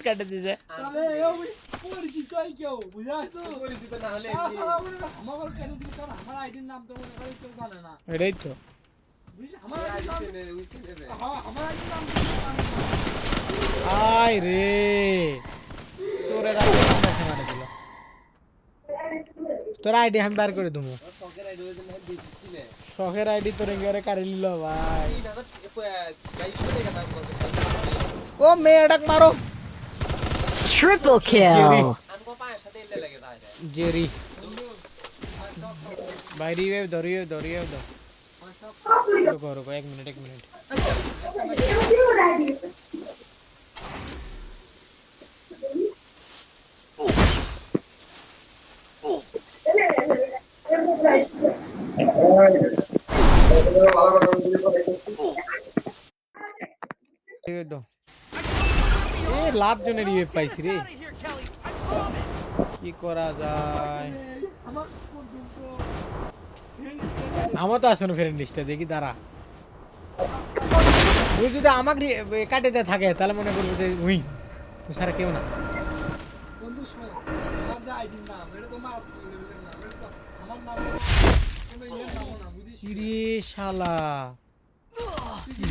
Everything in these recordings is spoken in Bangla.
কাটে দিছে হয় আমার কেন দিবি কারণ আমার আইডির নাম তো কেউ জানে না এটাই তো রে। হ্যাঁ। আয় চোরের তোর আইডি আমি বার করে দেবো। শখের আইডি তোর কারে নিল ভাই ও মেয়েটাক মারো। Triple kill. আনকো পায়ের সাথে এলে লেগে যায় রে। জেরি বাইরে ধরিয়ে ধরিয়ে দাও রুকো রুকো এক মিনিট এক মিনিট। রিভাইভ দাও লাভ জনের রিভাইভ পাইছি রে। কি করা যায়? আমার তো আসলে ফ্রেন্ড লিস্টে দেখি, দাঁড়া। ও যদি আমাকে কাটিতে থাকে, তাহলে মনে করব যে, উই সারা কেউ না। ইরে শালা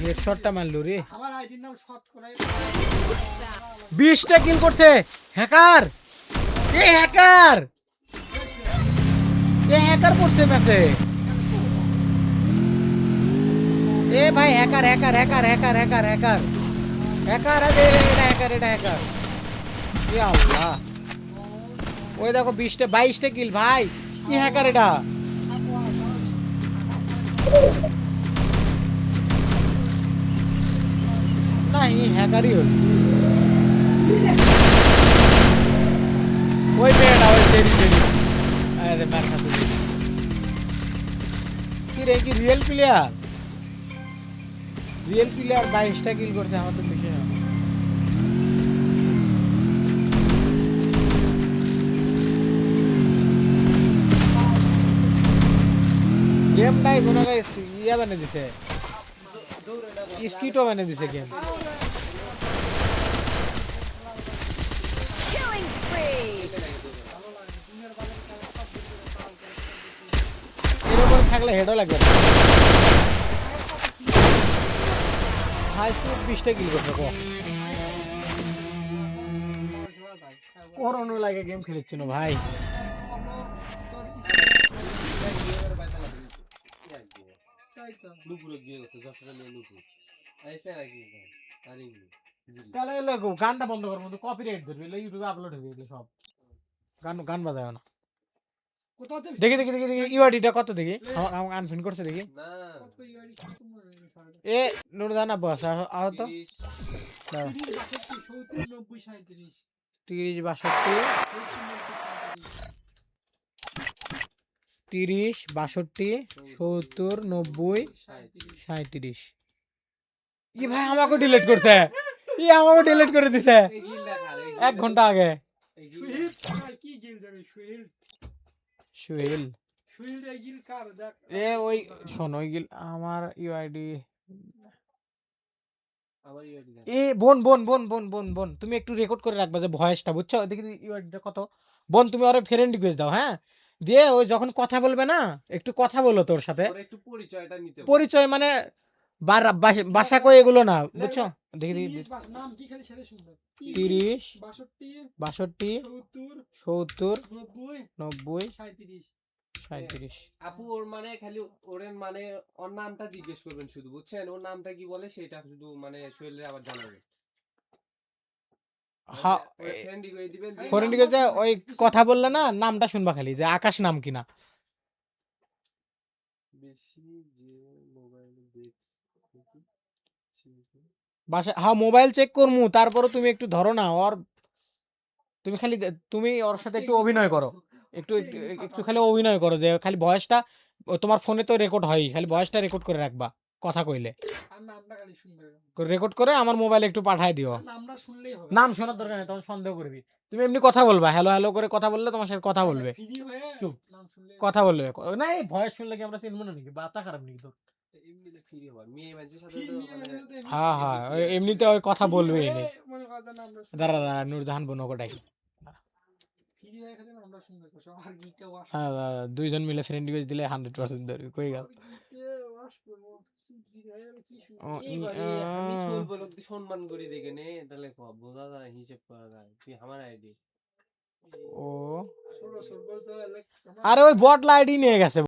হেডশটটা মারলো রে। আমার আইডির নাম শতকরা। বিশটা কিল করছে। হ্যাকার! এ হ্যাকার! এ হ্যাকার করছে ম্যাচে। এ ভাই hacker hacker hacker hacker hacker hacker. Hacker, আরে, এটা হ্যাকার এটা হ্যাকার। এ আল্লাহ। ওই দেখো বিশটা, বাইশটা কিল, ভাই। কি হ্যাকার এটা? না ই হ্যাকারই হল মার খাতে দেরি কি রে কি রিয়েল প্লেয়ার রিয়েল প্লেয়ার বাইশটা কিল করছে আমার তো বিষয় না গেম নাই কোনো ইয়া বানিয়ে দিছে স্কিটও বানিয়ে দিছে গেম থাকলে হেডও লাগবে। হাই স্পিড বিশটা কিল করছে কো। করোনো লাগে গেম খেলেছিল ভাই? তাহলে গানটা বন্ধ করব কপিরাইট ধরবে ইউটিউবে আপলোড হবে সব। গান গান বাজায় না। দেখি দেখি দেখি দেখি ইউআইডিটা কত দেখি? আমার আনফিন করছে দেখি। এ নুরজানা বস তিরিশ, দাও। তিরিশ বাষট্টি সত্তর নব্বই সাঁত্রিশ তিরিশ বাষট্টি। সত্তর নব্বই সাঁইত্রিশ। সাঁত্রিশ ই ভাই আমাকে ডিলিট করছে। ই আমাকে ডিলিট করে দিছে। এক ঘণ্টা আগে। কি জানি সুহিল। সুহেল গিল কার দেখ এ ওই শোন ওই গিল আমার ইউআইডি আবার দিলাম। এ বোন বোন বোন বোন বোন বোন তুমি একটু রেকর্ড করে রাখবা যে ভয়েসটা বুঝছ? দেখি ইউআইডিটা কত? বোন তুমি ওরে ফ্রেন্ড রিকোয়েস্ট দাও হ্যাঁ? দিয়ে ওই যখন কথা বলবে না একটু কথা বলো তোর সাথে। পরিচয়টা নিতে পরিচয় মানে বাসা- বাসা কই এগুলো না বুঝছ? দেখি দেখি নাম কি খালি সেটা আপু ওর মানে খালি মানে ওর নামটা জিজ্ঞেস করবেন শুধু বুঝছেন? ওর নামটা কি বলে সেটা শুধু মানে আবার জানাবেন হ্যাঁ ওই কথা বললে না নামটা শুনবা খালি যে আকাশ নাম কিনা। বেশি যে মোবাইলে দেখছি বাসা হ্যাঁ মোবাইল চেক করমু তারপরে তুমি একটু ধরো না ওর তুমি খালি তুমি ওর সাথে একটু অভিনয় করো। একটু একটু খালি অভিনয় করো যে খালি ভয়েসটা তোমার ফোনে তো রেকর্ড হয় খালি ভয়েসটা রেকর্ড করে রাখবা কথা কইলে। রেকর্ড করে আমার মোবাইলে একটু পাঠায় দিও। নাম শোনার দরকার নেই তখন সন্দেহ করবি। তুমি এমনি কথা বলবা হ্যালো হ্যালো করে কথা বললে তোমার সাথে কথা বলবে। কথা বলবে। না এই ভয়েস শুনলে কি আমরা চিনবো না নাকি? বাতা খারাপ নাকি তোর? হয় মানে হ্যাঁ হ্যাঁ এমনিতে ওই কথা ফি বলবেই হয়ে নে মনে করেন যে আমরা শুনতে- দাঁড়া দাঁড়া নূরজাহান হয়ে আসবে। হ্যাঁ, দুইজন মিলে ফ্রেন্ড রিকোয়েস্ট দিলে হান্ড্রেড পার্সেন্ট ধরবি কই গেল হয়ে সম্মান করি দেখে নে তাহলে বোঝা যায় হিসেব করা যায় তুই আমার আইডি ও আরে ওই বট লাইডি নিয়ে গেছে